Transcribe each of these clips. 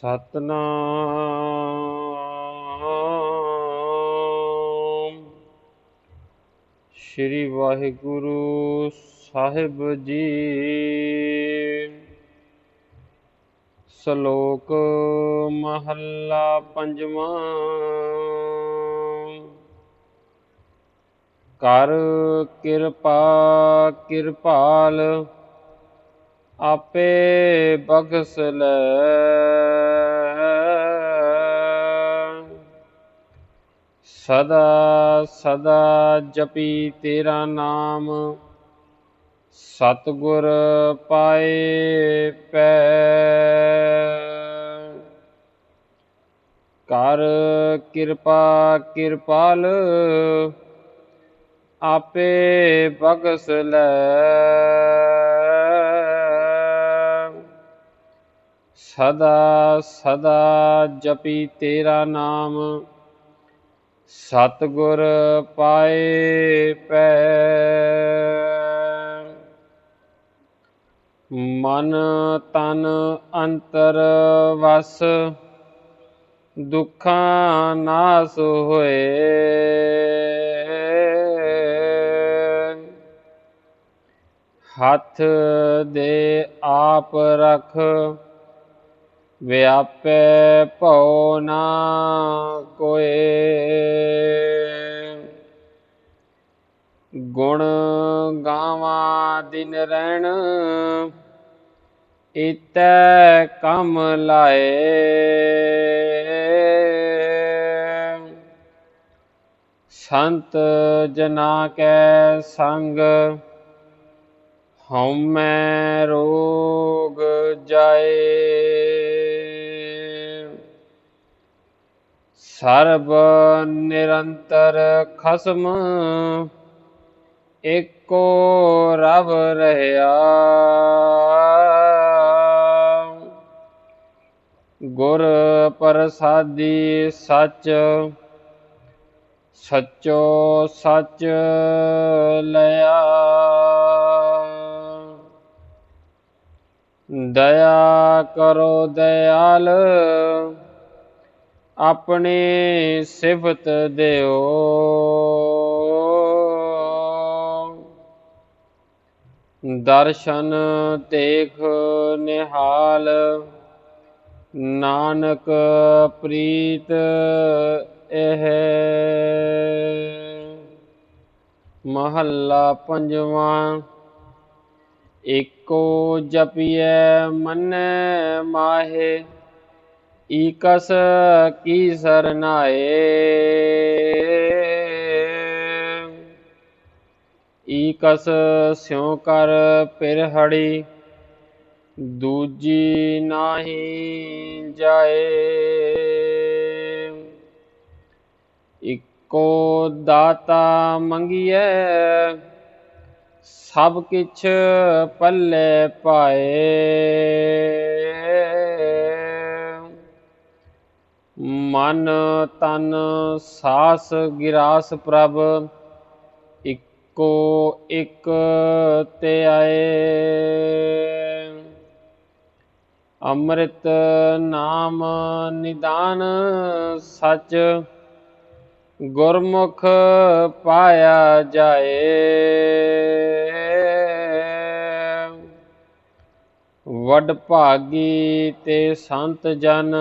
ਸਤਨਾਮ। ਸ੍ਰੀ ਵਾਹਿਗੁਰੂ ਸਾਹਿਬ ਜੀ। ਸ਼ਲੋਕ ਮਹੱਲਾ ਪੰਜਵਾਂ। ਕਰ ਕਿਰਪਾ ਕਿਰਪਾਲ ਆਪੇ ਬਖਸ ਲੈ। ਸਦਾ ਸਦਾ ਜਪੀ ਤੇਰਾ ਨਾਮ। ਸਤਗੁਰ ਪਾਏ ਪੈ। ਕਰ ਕਿਰਪਾ ਕਿਰਪਾਲ, ਆਪੇ ਬਖਸ ਲੈ। ਸਦਾ ਸਦਾ ਜਪੀ ਤੇਰਾ ਨਾਮ। ਸਤਿਗੁਰ ਪਾਏ ਪੈ। ਮਨ ਤਨ ਅੰਤਰ ਵਸ। ਦੁੱਖਾਂ ਨਾਸ ਹੋਏ। ਹੱਥ ਦੇ ਆਪ ਰਖ। ਵਿਆਪੈ ਭਉ ਨਾ ਕੋਏ। ਗੁਣ ਗਾਵਾਂ ਦਿਨ ਰਹਿਣ, ਇਤੈ ਕੰਮ ਲਾਏ। ਸੰਤ ਜਨਾ ਕੈ ਸੰਗ, ਹਉਮੈ ਰੋਗ ਜਾਏ। ਸਰਬ ਨਿਰੰਤਰ ਖਸਮ ਏਕੋ ਰਵ ਰਹਿਆ। ਗੁਰ ਪ੍ਰਸਾਦੀ ਸੱਚ, ਸੱਚੋ ਸੱਚ ਲਿਆ। ਦਇਆ ਕਰੋ ਦਇਆਲ ਆਪਣੀ ਸਿਫਤ ਦਿਓ। ਦਰਸ਼ਨ ਤੇਖ ਨਿਹਾਲ, ਨਾਨਕ ਪ੍ਰੀਤ ਇਹ। ਮਹੱਲਾ ਪੰਜਵਾਂ, ਏਕੋ ਜਪੀਐ ਮਨ ਮਾਹੇ। ਈਕਸ ਕੀ ਸਰਨਾਏ ਈਕਸ ਸਿਉ ਕਰ ਪਿਰਹੜੀ, ਦੂਜੀ ਨਾਹੀ ਜਾਏ। ਇੱਕੋ ਦਾਤਾ ਮੰਗੀਐ, ਸਭ ਕਿਛ ਪੱਲੇ ਪਾਏ। ਮਨ ਤਨ ਸਾਸ ਗਿਰਾਸ ਪ੍ਰਭ, ਇੱਕੋ ਇੱਕ ਤੇ ਆਏ। ਅੰਮ੍ਰਿਤ ਨਾਮ ਨਿਦਾਨ ਸੱਚ, ਗੁਰਮੁਖ ਪਾਇਆ ਜਾਏ। ਵਡ ਭਾਗੀ ਤੇ ਸੰਤ ਜਨ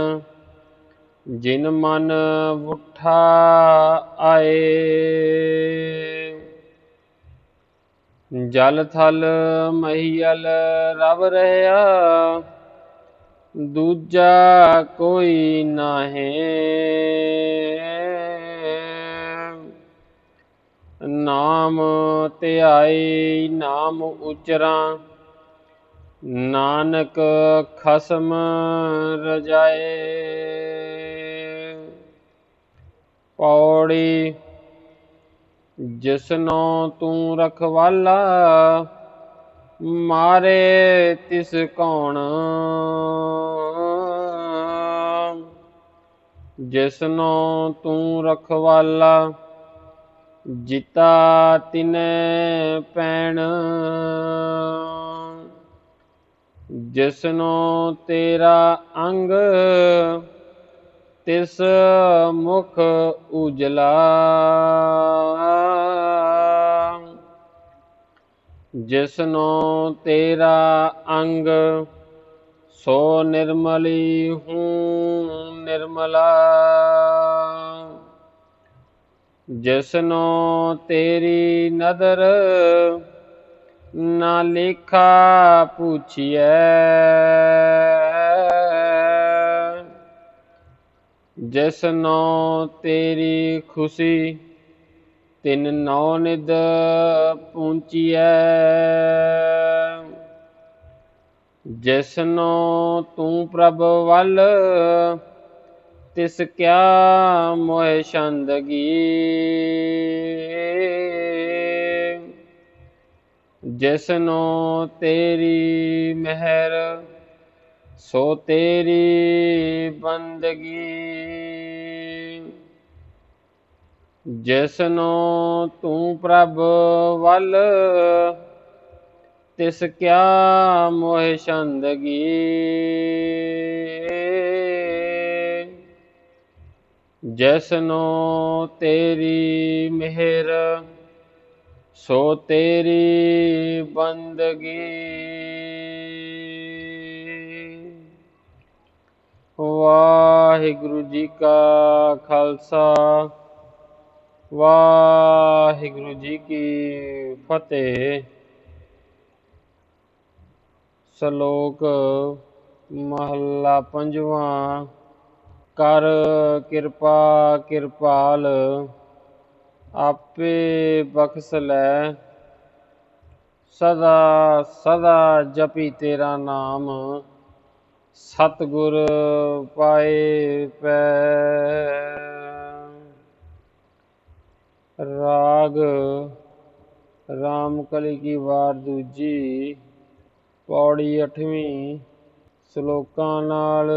ਜਿਨ ਮਨ ਉਠਾ ਆਏ। ਜਲ ਥਲ ਮਹੀਲ ਰਵ ਰਹਾ। ਦੂਜਾ ਕੋਈ ਨਾਹੀ। ਨਾਮ ਧਿਆਏ, ਨਾਮ ਉਚਰਾਂ। ਨਾਨਕ ਖਸਮ ਰਜਾਏ। ਪੌੜੀ, ਜਿਸਨੋ ਤੂੰ ਰਖਵਾਲਾ, ਮਾਰੇ ਤਿਸ ਕੌਣ? ਜਿਸਨੋ ਤੂੰ ਰਖਵਾਲਾ, ਜਿਤਾ ਤਿਨੈ ਪੈਣ। ਜਿਸਨੂੰ ਤੇਰਾ ਅੰਗ ਤਿਸ ਮੁਖ ਉਜਲਾ। ਜਿਸਨੂੰ ਤੇਰਾ ਅੰਗ, ਸੋ ਨਿਰਮਲੀ ਹੂੰ ਨਿਰਮਲਾ। ਜਿਸਨੂੰ ਤੇਰੀ ਨਦਰ ਨਾ ਲੇਖਾ ਪੁੱਛਿਐ। ਜਿਸ ਜਿਸਨੂੰ ਤੇਰੀ ਖੁਸ਼ੀ, ਤਿਨ ਨੌ ਨਿਦ ਪੂੰਚੀਐ ਜਿਸਨੂੰ ਤੂੰ ਪ੍ਰਭ ਵੱਲ, ਤਿਸ ਕਿਆ ਮੋਹਿ ਛੰਦਗੀ। ਜਿਸਨੂੰ ਤੇਰੀ ਮਹਿਰ ਸੋ ਤੇਰੀ ਬੰਦਗੀ। ਜਿਸਨੂੰ ਤੂੰ ਪ੍ਰਭ ਵੱਲ, ਤਿਸ ਕਿਆ ਮੋਹਿ ਛੰਦਗੀ। ਜਿਸਨੂੰ ਤੇਰੀ ਮਿਹਰ, ਸੋ ਤੇਰੀ ਬੰਦਗੀ। ਵਾਹਿਗੁਰੂ ਜੀ ਕਾ ਖਾਲਸਾ, ਵਾਹਿਗੁਰੂ ਜੀ ਕੀ ਫਤਿਹ। ਸ਼ਲੋਕ ਮਹੱਲਾ ਪੰਜਵਾਂ, ਕਰ ਕਿਰਪਾ ਕਿਰਪਾਲ, ਆਪੇ ਬਖਸ਼ ਲੈ। ਸਦਾ ਸਦਾ ਜਪੀ ਤੇਰਾ ਨਾਮ। ਸਤਿਗੁਰ ਪਾਏ ਪੈ। ਰਾਗ ਰਾਮ ਕਲੀ ਕੀ ਵਾਰ ਦੂਜੀ ਪੌੜੀ ਅਠਵੀਂ ਸ਼ਲੋਕਾਂ ਨਾਲ